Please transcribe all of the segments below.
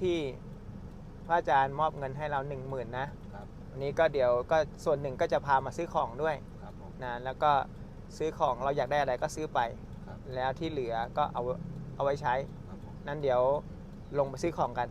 ที่พระอาจารย์มอบเงินให้เรา1 0,000นะครับวันนี้ก็เดี๋ยวก็ส่วนหนึ่งก็จะพามาซื้อของด้วยครับผมนะแล้วก็ซื้อของเราอยากได้อะไรก็ซื้อไป ครับแล้วที่เหลือก็เอาเอาไว้ใช้ครับผมนั้นเดี๋ยวลงไปซื้อของกัน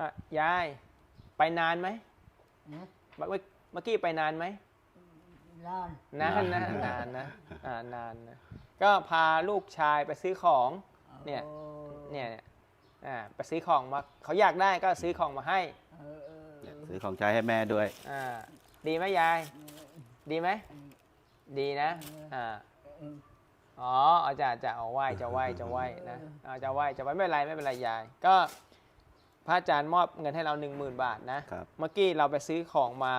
อะยาย ไปนานไหมนะเมื่อเมื่อกี้ไปนานไหมนอนนานนะนานนะอ่านานนะก็พาลูกชายไปซื้อของ เนี่ยโอ้เนี่ยเนี่ยอ่าไปซื้อของมาเขาอยากได้ก็ซื้อของมาให้ เออเออซื้อของใช้ให้แม่ด้วย อ่า ดีไหมยาย ดีไหม ดีนะ อ่าเอออ๋อเอาจะจะเอาไหว้จะไหว้จะไหว้นะเอาจะไหว้จะไหว้ไม่เป็นไรไม่เป็นไรยาย ก็ พระอาจารย์มอบเงินให้เรา 1 0,000 บาทนะ ครับ เมื่อกี้เราไปซื้อของมา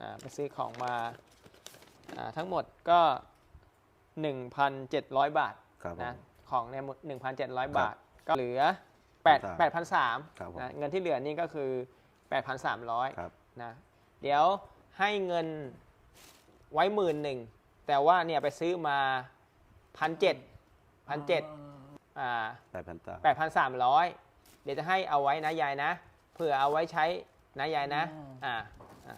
อ่าไปซื้อของมาอ่าทั้งหมดก็ 1,700 บาทครับผม นะของในหมด1,700ครับบาท ก็เหลือ8 8,300ครับผม นะเงินที่เหลือนี่ก็คือ 8,300 ครับ นะเดี๋ยวให้เงินไว้หมื่นหนึ่งแต่ว่าเนี่ยไปซื้อมาพันเจ็ดพันเจ็ดอ่าแปดพันตาแปดพันสามร้อย เดี๋ยวจะให้เอาไว้นะยายนะ เผื่อเอาไว้ใช้นะยายนะ อ่าอ่า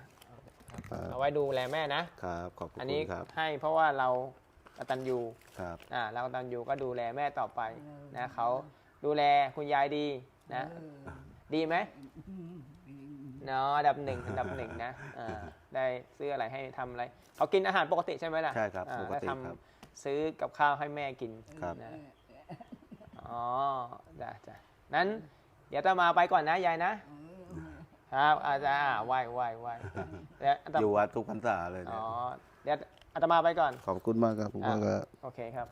ครับเอาไว้ดูแลแม่นะ ครับ ขอบคุณอันนี้ครับให้เพราะว่าเรากตัญญูครับอ่าเรากตัญญูก็ดูแลแม่ต่อไปนะเขาดูแลคุณยายดีนะ ดีไหมเนาะอันดับหนึ่งอันดับหนึ่งนะอ่าได้ซื้ออะไรให้ทำอะไร เขากินอาหารปกติใช่ไหมล่ะใช่ครับอ่าปกแล้วติทครับำซื้อกับข้าวให้แม่กินครับนะอ๋อจ้ะจ้ะนั้น เดี๋ยวตามาไปก่อนนะยายนะ ครับอาจารย์อ่าไหว้ไหว้ไหว้แล้วอาตอยู่วัดทุกพรรษาเลยอ๋เนี่อยเดี๋ยวอาตมาไปก่อน ขอบคุณมากครับผมอะว่าก็ โอเคครับ